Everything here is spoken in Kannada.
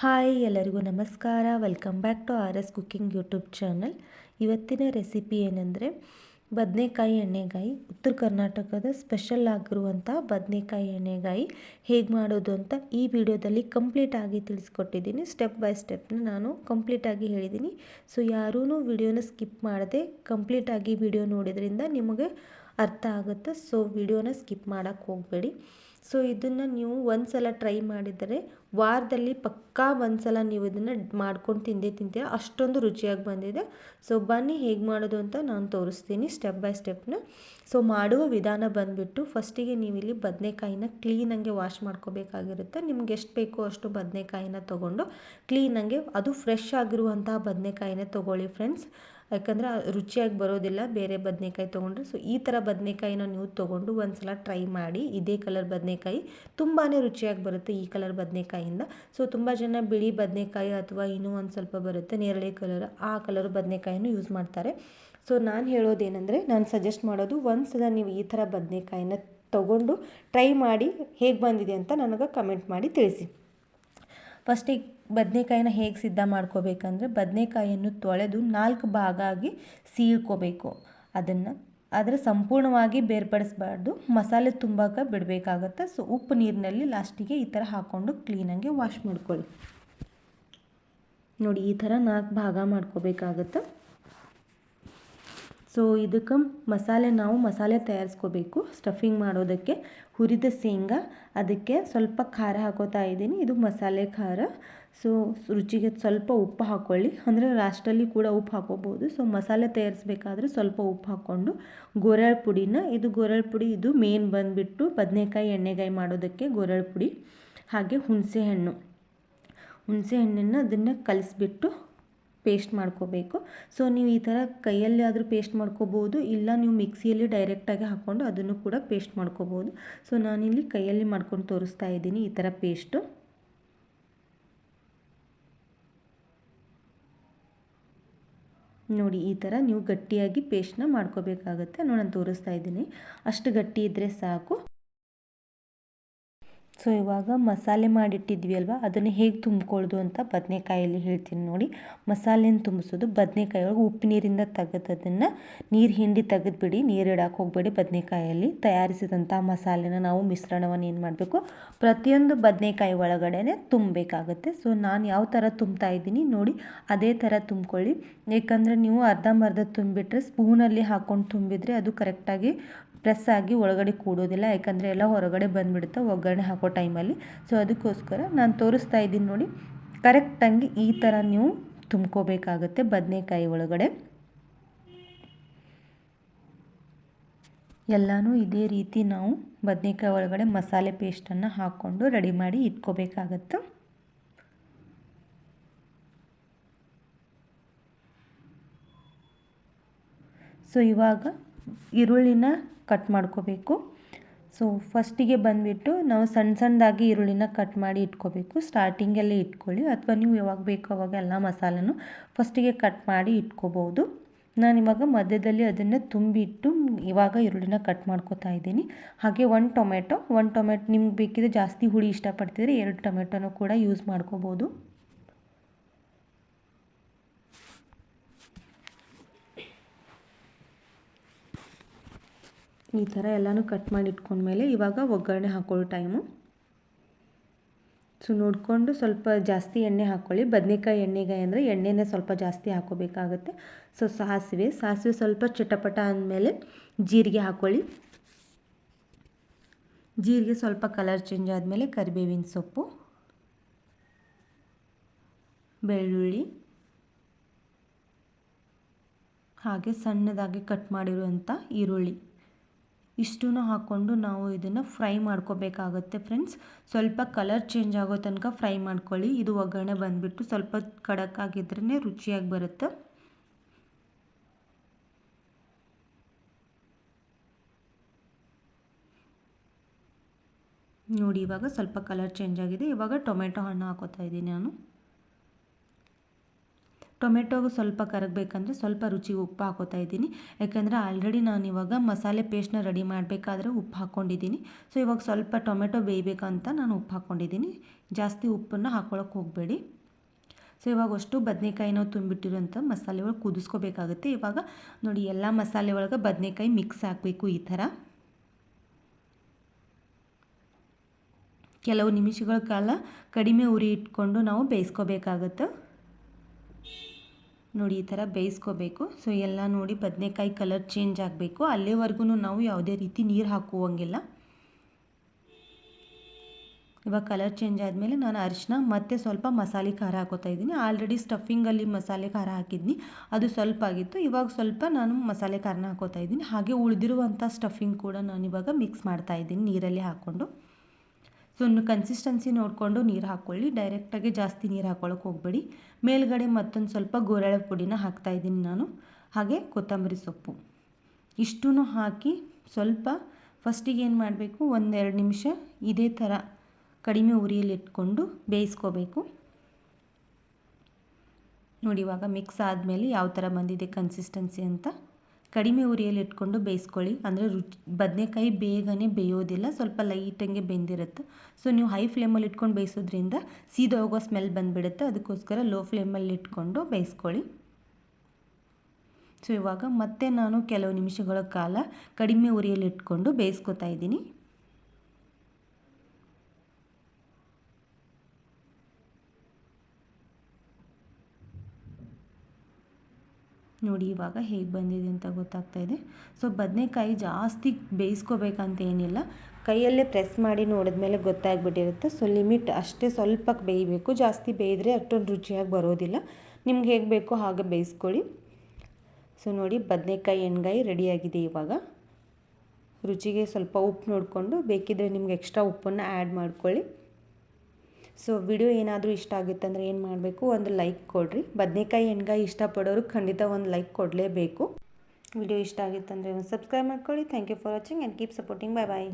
ಹಾಯ್, ಎಲ್ಲರಿಗೂ ನಮಸ್ಕಾರ. Welcome back to R S cooking YouTube channel ಇವತ್ತಿನ ರೆಸಿಪಿ ಏನಂದರೆ, ಬದನೆಕಾಯಿ ಎಣ್ಣೆಗಾಯಿ. ಉತ್ತರ ಕರ್ನಾಟಕದ ಸ್ಪೆಷಲ್ ಆಗಿರುವಂಥ ಬದನೆಕಾಯಿ ಎಣ್ಣೆಗಾಯಿ. ಹೇಗೆ ಮಾಡೋದು ಅಂತ ಈ ವಿಡಿಯೋದಲ್ಲಿ ಕಂಪ್ಲೀಟಾಗಿ ತಿಳಿಸ್ಕೊಟ್ಟಿದ್ದೀನಿ. ಸ್ಟೆಪ್ ಬೈ ಸ್ಟೆಪ್ನ ನಾನು ಕಂಪ್ಲೀಟಾಗಿ ಹೇಳಿದ್ದೀನಿ. ಸೊ ಯಾರೂ ವಿಡಿಯೋನ ಸ್ಕಿಪ್ ಮಾಡದೆ ಕಂಪ್ಲೀಟಾಗಿ ವಿಡಿಯೋ ನೋಡಿದ್ರಿಂದ ನಿಮಗೆ ಅರ್ಥ ಆಗುತ್ತೆ. ಸೊ ವಿಡಿಯೋನ ಸ್ಕಿಪ್ ಮಾಡೋಕ್ಕೆ ಹೋಗಬೇಡಿ. ಸೊ ಇದನ್ನು ನೀವು ಒಂದು ಸಲ ಟ್ರೈ ಮಾಡಿದರೆ ವಾರದಲ್ಲಿ ಪಕ್ಕಾ ಒಂದು ಸಲ ನೀವು ಇದನ್ನು ಮಾಡ್ಕೊಂಡು ತಿಂದೇ ತಿಂತೀರ ಅಷ್ಟೊಂದು ರುಚಿಯಾಗಿ ಬಂದಿದೆ. ಸೊ ಬನ್ನಿ ಹೇಗೆ ಮಾಡೋದು ಅಂತ ನಾನು ತೋರಿಸ್ತೀನಿ ಸ್ಟೆಪ್ ಬೈ ಸ್ಟೆಪ್ನ ಸೊ ಮಾಡುವ ವಿಧಾನ ಬಂದುಬಿಟ್ಟು ಫಸ್ಟಿಗೆ ನೀವು ಇಲ್ಲಿ ಬದನೆಕಾಯಿನ ಕ್ಲೀನಾಗೆ ವಾಶ್ ಮಾಡ್ಕೋಬೇಕಾಗಿರುತ್ತೆ. ನಿಮ್ಗೆ ಎಷ್ಟು ಬೇಕೋ ಅಷ್ಟು ಬದನೆಕಾಯಿನ ತೊಗೊಂಡು ಕ್ಲೀನಾಗೆ ಅದು ಫ್ರೆಶ್ ಆಗಿರುವಂತಹ ಬದನೆಕಾಯಿನ ತೊಗೊಳ್ಳಿ ಫ್ರೆಂಡ್ಸ್ ಯಾಕಂದರೆ ರುಚಿಯಾಗಿ ಬರೋದಿಲ್ಲ, ಬೇರೆ ಬದನೆಕಾಯಿ ತೊಗೊಂಡ್ರೆ. ಸೊ ಈ ಥರ ಬದನೆಕಾಯಿನ ನೀವು ತೊಗೊಂಡು ಒಂದು ಸಲ ಟ್ರೈ ಮಾಡಿ. ಇದೇ ಕಲರ್ ಬದನೆಕಾಯಿ ತುಂಬಾ ರುಚಿಯಾಗಿ ಬರುತ್ತೆ ಈ ಕಲರ್ ಬದನೆಕಾಯಿಂದ. ಸೊ ತುಂಬ ಜನ ಬಿಳಿ ಬದನೆಕಾಯಿ ಅಥವಾ ಇನ್ನೂ ಒಂದು ಸ್ವಲ್ಪ ಬರುತ್ತೆ, ನೇರಳೆ ಕಲರ್, ಆ ಕಲರ್ ಬದನೆಕಾಯಿನೂ ಯೂಸ್ ಮಾಡ್ತಾರೆ. ಸೊ ನಾನು ಹೇಳೋದೇನೆಂದರೆ, ನಾನು ಸಜೆಸ್ಟ್ ಮಾಡೋದು ಒಂದು ಸಲ ನೀವು ಈ ಥರ ಬದನೆಕಾಯಿನ ತಗೊಂಡು ಟ್ರೈ ಮಾಡಿ ಹೇಗೆ ಬಂದಿದೆ ಅಂತ ನನಗೆ ಕಮೆಂಟ್ ಮಾಡಿ ತಿಳಿಸಿ. ಫಸ್ಟಿಗೆ ಬದನೆಕಾಯಿನ ಹೇಗೆ ಸಿದ್ಧ ಮಾಡ್ಕೋಬೇಕಂದ್ರೆ ಬದನೆಕಾಯಿಯನ್ನು ತೊಳೆದು ನಾಲ್ಕು ಭಾಗ ಆಗಿ ಸೀಳ್ಕೋಬೇಕು. ಅದನ್ನು ಆದರೆ ಸಂಪೂರ್ಣವಾಗಿ ಬೇರ್ಪಡಿಸಬಾರ್ದು. ಮಸಾಲೆ ತುಂಬಾಕ ಬಿಡಬೇಕಾಗತ್ತೆ ಸೊ ಉಪ್ಪು ನೀರಿನಲ್ಲಿ ಲಾಸ್ಟಿಗೆ ಈ ಥರ ಹಾಕ್ಕೊಂಡು ಕ್ಲೀನಾಗಿ ವಾಶ್ ಮಾಡ್ಕೊಳ್ಳಿ. ನೋಡಿ, ಈ ಥರ ನಾಲ್ಕು ಭಾಗ ಮಾಡ್ಕೋಬೇಕಾಗತ್ತೆ. ಸೊ ಇದಕ್ಕೆ ಮಸಾಲೆ ನಾವು ಮಸಾಲೆ ತಯಾರಿಸ್ಕೋಬೇಕು. ಸ್ಟಫಿಂಗ್ ಮಾಡೋದಕ್ಕೆ ಹುರಿದ ಶೇಂಗಾ, ಅದಕ್ಕೆ ಸ್ವಲ್ಪ ಖಾರ ಹಾಕೋತಾ ಇದ್ದೀನಿ. ಇದು ಮಸಾಲೆ ಖಾರ. ಸೊ ರುಚಿಗೆ ಸ್ವಲ್ಪ ಉಪ್ಪು ಹಾಕ್ಕೊಳ್ಳಿ ಅಂದರೆ ಲಾಸ್ಟಲ್ಲಿ ಕೂಡ ಉಪ್ಪು ಹಾಕೋಬೋದು. ಸೊ ಮಸಾಲೆ ತಯಾರಿಸ್ಬೇಕಾದ್ರೆ ಸ್ವಲ್ಪ ಉಪ್ಪು ಹಾಕ್ಕೊಂಡು ಗೋರಳ್ ಪುಡಿನ ಇದು ಗೋರಳ್ ಪುಡಿ ಇದು ಮೇನ್ ಬಂದುಬಿಟ್ಟು ಬದನೆಕಾಯಿ ಎಣ್ಣೆಗಾಯಿ ಮಾಡೋದಕ್ಕೆ ಗೋರಳ್ ಪುಡಿ ಹಾಗೆ ಹುಣಸೆ ಹಣ್ಣು ಹುಣಸೆ ಹಣ್ಣನ್ನು ಅದನ್ನು ಕಲಿಸ್ಬಿಟ್ಟು ಪೇಸ್ಟ್ ಮಾಡ್ಕೋಬೇಕು. ಸೊ ನೀವು ಈ ಥರ ಕೈಯಲ್ಲಿ ಆದರೂ ಪೇಸ್ಟ್ ಮಾಡ್ಕೋಬೋದು, ಇಲ್ಲ ನೀವು ಮಿಕ್ಸಿಯಲ್ಲಿ ಡೈರೆಕ್ಟಾಗಿ ಹಾಕ್ಕೊಂಡು ಅದನ್ನು ಕೂಡ ಪೇಸ್ಟ್ ಮಾಡ್ಕೋಬೋದು. ಸೊ ನಾನಿಲ್ಲಿ ಕೈಯಲ್ಲಿ ಮಾಡ್ಕೊಂಡು ತೋರಿಸ್ತಾ ಇದ್ದೀನಿ ಈ ಥರ ಪೇಸ್ಟು. ನೋಡಿ, ಈ ಥರ ನೀವು ಗಟ್ಟಿಯಾಗಿ ಪೇಸ್ಟ್ನ ಮಾಡ್ಕೋಬೇಕಾಗತ್ತೆ. ನೋಡಿ, ನಾನು ತೋರಿಸ್ತಾ ಇದ್ದೀನಿ. ಅಷ್ಟು ಗಟ್ಟಿ ಇದ್ದರೆ ಸಾಕು. ಸೊ ಇವಾಗ ಮಸಾಲೆ ಮಾಡಿಟ್ಟಿದ್ವಿ ಅಲ್ವಾ? ಅದನ್ನು ಹೇಗೆ ತುಂಬ್ಕೊಳ್ಳೋದು ಅಂತ ಬದನೆಕಾಯಲ್ಲಿ ಹೇಳ್ತೀನಿ ನೋಡಿ. ಮಸಾಲೆನ ತುಂಬಿಸೋದು ಬದನೆಕಾಯಿ ಒಳಗೆ ಉಪ್ಪು ನೀರಿಂದ ತೆಗೆದು ಅದನ್ನು ನೀರು ಹಿಂಡಿ ತೆಗೆದುಬಿಡಿ, ನೀರು ಇಡಕ್ಕೆ ಹೋಗಬೇಡಿ ಬದನೆಕಾಯಲ್ಲಿ ತಯಾರಿಸಿದಂಥ ಮಸಾಲೆನ ನಾವು ಮಿಶ್ರಣವನ್ನು ಏನು ಮಾಡಬೇಕು? ಪ್ರತಿಯೊಂದು ಬದನೆಕಾಯಿ ಒಳಗಡೆ ತುಂಬಬೇಕಾಗುತ್ತೆ. ಸೊ ನಾನು ಯಾವ ಥರ ತುಂಬ್ತಾ ಇದ್ದೀನಿ ನೋಡಿ, ಅದೇ ಥರ ತುಂಬ್ಕೊಳ್ಳಿ. ಏಕೆಂದರೆ ನೀವು ಅರ್ಧಂಬರ್ಧ ತುಂಬಿಬಿಟ್ರೆ ಸ್ಪೂನಲ್ಲಿ ಹಾಕ್ಕೊಂಡು ತುಂಬಿದರೆ ಅದು ಕರೆಕ್ಟಾಗಿ ಪ್ರೆಸ್ ಆಗಿ ಒಳಗಡೆ ಕೂಡೋದಿಲ್ಲ, ಯಾಕಂದರೆ ಎಲ್ಲ ಹೊರಗಡೆ ಬಂದುಬಿಡುತ್ತೆ ಒಗ್ಗರಣೆ ಹಾಕೋ ಟೈಮಲ್ಲಿ ಸೊ ಅದಕ್ಕೋಸ್ಕರ ನಾನು ತೋರಿಸ್ತಾ ಇದ್ದೀನಿ ನೋಡಿ ಕರೆಕ್ಟಾಗಿ ಈ ಥರ ನೀವು ತುಂಬ್ಕೋಬೇಕಾಗುತ್ತೆ ಬದನೆಕಾಯಿ ಒಳಗಡೆ. ಎಲ್ಲನೂ ಇದೇ ರೀತಿ ನಾವು ಬದನೆಕಾಯಿ ಒಳಗಡೆ ಮಸಾಲೆ ಪೇಸ್ಟನ್ನು ಹಾಕ್ಕೊಂಡು ರೆಡಿ ಮಾಡಿ ಇಟ್ಕೋಬೇಕಾಗತ್ತೆ. ಸೊ ಇವಾಗ ಈರುಳ್ಳಿನ ಕಟ್ ಮಾಡ್ಕೋಬೇಕು. ಸೊ ಫಸ್ಟಿಗೆ ಬಂದುಬಿಟ್ಟು ನಾವು ಸಣ್ಣ ಸಣ್ಣದಾಗಿ ಈರುಳ್ಳಿನ ಕಟ್ ಮಾಡಿ ಇಟ್ಕೋಬೇಕು. ಸ್ಟಾರ್ಟಿಂಗಲ್ಲೇ ಇಟ್ಕೊಳ್ಳಿ. ಅಥವಾ ನೀವು ಯಾವಾಗ ಬೇಕೋ ಅವಾಗ ಎಲ್ಲ ಮಸಾಲೆನೂ ಫಸ್ಟಿಗೆ ಕಟ್ ಮಾಡಿ ಇಟ್ಕೋಬೋದು. ನಾನು ಇವಾಗ ಮಧ್ಯದಲ್ಲಿ ಅದನ್ನು ತುಂಬಿಟ್ಟು ಇವಾಗ ಈರುಳ್ಳಿನ ಕಟ್ ಮಾಡ್ಕೋತಾ ಇದ್ದೀನಿ. ಹಾಗೆ ಒನ್ ಟೊಮೆಟೊ ಒನ್ ಟೊಮೆಟೊ ನಿಮ್ಗೆ ಬೇಕಿದ್ರೆ ಜಾಸ್ತಿ ಹುಳಿ ಇಷ್ಟಪಡ್ತಿದ್ರೆ ಎರಡು ಟೊಮೆಟೊನೂ ಕೂಡ ಯೂಸ್ ಮಾಡ್ಕೋಬೋದು. ಈ ಥರ ಎಲ್ಲನೂ ಕಟ್ ಮಾಡಿ ಇಟ್ಕೊಂಡ್ಮೇಲೆ ಇವಾಗ ಒಗ್ಗರಣೆ ಹಾಕೊಳ್ಳೋ ಟೈಮು ಸೊ ನೋಡಿಕೊಂಡು ಸ್ವಲ್ಪ ಜಾಸ್ತಿ ಎಣ್ಣೆ ಹಾಕ್ಕೊಳ್ಳಿ ಬದನೆಕಾಯಿ ಎಣ್ಣೆಗಾಯಿ ಅಂದರೆ ಎಣ್ಣೆನೇ ಸ್ವಲ್ಪ ಜಾಸ್ತಿ ಹಾಕೋಬೇಕಾಗುತ್ತೆ. ಸೊ ಸಾಸಿವೆ ಸಾಸಿವೆ ಸ್ವಲ್ಪ ಚಟಪಟ ಅಂದಮೇಲೆ ಜೀರಿಗೆ ಹಾಕ್ಕೊಳ್ಳಿ ಜೀರಿಗೆ ಸ್ವಲ್ಪ ಕಲರ್ ಚೇಂಜ್ ಆದಮೇಲೆ ಕರಿಬೇವಿನ ಸೊಪ್ಪು, ಬೆಳ್ಳುಳ್ಳಿ, ಹಾಗೆ ಸಣ್ಣದಾಗಿ ಕಟ್ ಮಾಡಿರುವಂಥ ಈರುಳ್ಳಿ. ಇಷ್ಟೂ ಹಾಕ್ಕೊಂಡು ನಾವು ಇದನ್ನು ಫ್ರೈ ಮಾಡ್ಕೋಬೇಕಾಗತ್ತೆ ಫ್ರೆಂಡ್ಸ್ ಸ್ವಲ್ಪ ಕಲರ್ ಚೇಂಜ್ ಆಗೋ ತನಕ ಫ್ರೈ ಮಾಡ್ಕೊಳ್ಳಿ. ಇದು ಒಗ್ಗರಣೆ ಬಂದುಬಿಟ್ಟು ಸ್ವಲ್ಪ ಕಡಕ್ಕಾಗಿದ್ರೇ ರುಚಿಯಾಗಿ ಬರುತ್ತೆ. ನೋಡಿ, ಇವಾಗ ಸ್ವಲ್ಪ ಕಲರ್ ಚೇಂಜ್ ಆಗಿದೆ. ಇವಾಗ ಟೊಮೆಟೊ ಹಣ್ಣು ಹಾಕೋತಾ ಇದ್ದೀನಿ ನಾನು. ಟೊಮೆಟೊಗೆ ಸ್ವಲ್ಪ ಕರಗಬೇಕಂದ್ರೆ ಸ್ವಲ್ಪ ರುಚಿಗೆ ಉಪ್ಪು ಹಾಕೋತಾ ಇದ್ದೀನಿ. ಯಾಕೆಂದರೆ ಆಲ್ರೆಡಿ ನಾನು ಇವಾಗ ಮಸಾಲೆ ಪೇಸ್ಟ್ನ ರೆಡಿ ಮಾಡಬೇಕಾದ್ರೆ ಉಪ್ಪು ಹಾಕ್ಕೊಂಡಿದ್ದೀನಿ. ಸೊ ಇವಾಗ ಸ್ವಲ್ಪ ಟೊಮೆಟೊ ಬೇಯಬೇಕಂತ ನಾನು ಉಪ್ಪು ಹಾಕ್ಕೊಂಡಿದ್ದೀನಿ. ಜಾಸ್ತಿ ಉಪ್ಪನ್ನು ಹಾಕ್ಕೊಳಕ್ಕೆ ಹೋಗಬೇಡಿ. ಸೊ ಇವಾಗ ಅಷ್ಟು ಬದನೆಕಾಯಿ ನಾವು ತುಂಬಿಟ್ಟಿರೋಂಥ ಮಸಾಲೆ ಒಳಗೆ ಕುದಿಸ್ಕೋಬೇಕಾಗುತ್ತೆ. ಇವಾಗ ನೋಡಿ, ಎಲ್ಲ ಮಸಾಲೆ ಒಳಗೆ ಬದನೆಕಾಯಿ ಮಿಕ್ಸ್ ಹಾಕಬೇಕು ಈ ಥರ. ಕೆಲವು ನಿಮಿಷಗಳ ಕಾಲ ಕಡಿಮೆ ಉರಿ ಇಟ್ಕೊಂಡು ನಾವು ಬೇಯಿಸ್ಕೋಬೇಕಾಗತ್ತೆ. ನೋಡಿ, ಈ ಥರ ಬೇಯಿಸ್ಕೋಬೇಕು. ಸೊ ಎಲ್ಲ ನೋಡಿ ಬದನೆಕಾಯಿ ಕಲರ್ ಚೇಂಜ್ ಆಗಬೇಕು. ಅಲ್ಲಿವರೆಗೂ ನಾವು ಯಾವುದೇ ರೀತಿ ನೀರು ಹಾಕುವಂಗಿಲ್ಲ. ಇವಾಗ ಕಲರ್ ಚೇಂಜ್ ಆದಮೇಲೆ ನಾನು ಅರಿಶಿನ ಮತ್ತೆ ಸ್ವಲ್ಪ ಮಸಾಲೆ ಖಾರ ಹಾಕೋತಾ ಇದ್ದೀನಿ. ಆಲ್ರೆಡಿ ಸ್ಟಫಿಂಗಲ್ಲಿ ಮಸಾಲೆ ಖಾರ ಹಾಕಿದ್ನಿ. ಅದು ಸ್ವಲ್ಪ ಆಗಿತ್ತು. ಇವಾಗ ಸ್ವಲ್ಪ ನಾನು ಮಸಾಲೆ ಖಾರನ ಹಾಕೋತಾ ಇದ್ದೀನಿ. ಹಾಗೆ ಉಳಿದಿರುವಂಥ ಸ್ಟಫಿಂಗ್ ಕೂಡ ನಾನು ಇವಾಗ ಮಿಕ್ಸ್ ಮಾಡ್ತಾ ಇದ್ದೀನಿ ನೀರಲ್ಲಿ ಹಾಕ್ಕೊಂಡು. ಸೊ ಕನ್ಸಿಸ್ಟೆನ್ಸಿ ನೋಡಿಕೊಂಡು ನೀರು ಹಾಕ್ಕೊಳ್ಳಿ ಡೈರೆಕ್ಟಾಗಿ ಜಾಸ್ತಿ ನೀರು ಹಾಕ್ಕೊಳಕ್ಕೆ ಹೋಗಬೇಡಿ. ಮೇಲ್ಗಡೆ ಮತ್ತೊಂದು ಸ್ವಲ್ಪ ಗೋರಳೆ ಪುಡಿನ ಹಾಕ್ತಾಯಿದ್ದೀನಿ ನಾನು. ಹಾಗೆ ಕೊತ್ತಂಬರಿ ಸೊಪ್ಪು. ಇಷ್ಟೂ ಹಾಕಿ ಸ್ವಲ್ಪ ಫಸ್ಟಿಗೆ ಏನು ಮಾಡಬೇಕು? ಒಂದೆರಡು ನಿಮಿಷ ಇದೇ ಥರ ಕಡಿಮೆ ಉರಿಯಲ್ಲಿ ಇಟ್ಕೊಂಡು ಬೇಯಿಸ್ಕೋಬೇಕು. ನೋಡಿ, ಇವಾಗ ಮಿಕ್ಸ್ ಆದಮೇಲೆ ಯಾವ ಥರ ಬಂದಿದೆ ಕನ್ಸಿಸ್ಟೆನ್ಸಿ ಅಂತ. ಕಡಿಮೆ ಉರಿಯಲ್ಲಿ ಇಟ್ಕೊಂಡು ಬೇಯಿಸ್ಕೊಳ್ಳಿ. ಅಂದರೆ ರುಚಿ, ಬದನೆಕಾಯಿ ಬೇಗನೆ ಬೇಯೋದಿಲ್ಲ, ಸ್ವಲ್ಪ ಲೈಟಂಗೆ ಬೆಂದಿರುತ್ತೆ. ಸೊ ನೀವು ಹೈ ಫ್ಲೇಮಲ್ಲಿ ಇಟ್ಕೊಂಡು ಬೇಯಿಸೋದ್ರಿಂದ ಸೀದೋಗೋ ಸ್ಮೆಲ್ ಬಂದುಬಿಡುತ್ತೆ. ಅದಕ್ಕೋಸ್ಕರ ಲೋ ಫ್ಲೇಮಲ್ಲಿ ಇಟ್ಕೊಂಡು ಬೇಯಿಸ್ಕೊಳ್ಳಿ. ಸೊ ಇವಾಗ ಮತ್ತೆ ನಾನು ಕೆಲವು ನಿಮಿಷಗಳ ಕಾಲ ಕಡಿಮೆ ಉರಿಯಲ್ಲಿ ಇಟ್ಕೊಂಡು ಬೇಯಿಸ್ಕೊತಾ ಇದ್ದೀನಿ. ನೋಡಿ ಇವಾಗ ಹೇಗೆ ಬಂದಿದೆ ಅಂತ ಗೊತ್ತಾಗ್ತಾ ಇದೆ. ಸೊ, ಬದನೆಕಾಯಿ ಜಾಸ್ತಿ ಬೇಯಿಸ್ಕೋಬೇಕಂತ ಏನಿಲ್ಲ. ಕೈಯಲ್ಲೇ ಪ್ರೆಸ್ ಮಾಡಿ ನೋಡಿದ್ಮೇಲೆ ಗೊತ್ತಾಗ್ಬಿಟ್ಟಿರುತ್ತೆ. ಸೊ, ಲಿಮಿಟ್ ಅಷ್ಟೇ ಸ್ವಲ್ಪ ಬೇಯಬೇಕು. ಜಾಸ್ತಿ ಬೇಯಿದ್ರೆ ಅಷ್ಟೊಂದು ರುಚಿಯಾಗಿ ಬರೋದಿಲ್ಲ. ನಿಮ್ಗೆ ಹೇಗೆ ಬೇಕೋ ಹಾಗೆ ಬೇಯಿಸ್ಕೊಳ್ಳಿ. ಸೊ, ನೋಡಿ ಬದನೆಕಾಯಿ ಎಣ್ಗಾಯಿ ರೆಡಿಯಾಗಿದೆ ಇವಾಗ. ರುಚಿಗೆ ಸ್ವಲ್ಪ ಉಪ್ಪು ನೋಡಿಕೊಂಡು ಬೇಕಿದ್ದರೆ ನಿಮ್ಗೆ ಎಕ್ಸ್ಟ್ರಾ ಉಪ್ಪನ್ನು ಆ್ಯಡ್ ಮಾಡ್ಕೊಳ್ಳಿ. ಸೊ ವಿಡಿಯೋ ಏನಾದರೂ ಇಷ್ಟ ಆಗುತ್ತೆ ಅಂದರೆ ಏನು ಮಾಡಬೇಕು? ಒಂದು ಲೈಕ್ ಕೊಡಿರಿ. ಬದನೆಕಾಯಿ ಎಣ್ಗಾಯಿ ಇಷ್ಟಪಡೋರು ಖಂಡಿತ ಒಂದು ಲೈಕ್ ಕೊಡಲೇಬೇಕು. ವಿಡಿಯೋ ಇಷ್ಟ ಆಗಿತ್ತಂದರೆ ಒಂದು ಸಬ್ಸ್ಕ್ರೈಬ್ ಮಾಡ್ಕೊಳ್ಳಿ. Thank you for watching and keep supporting bye bye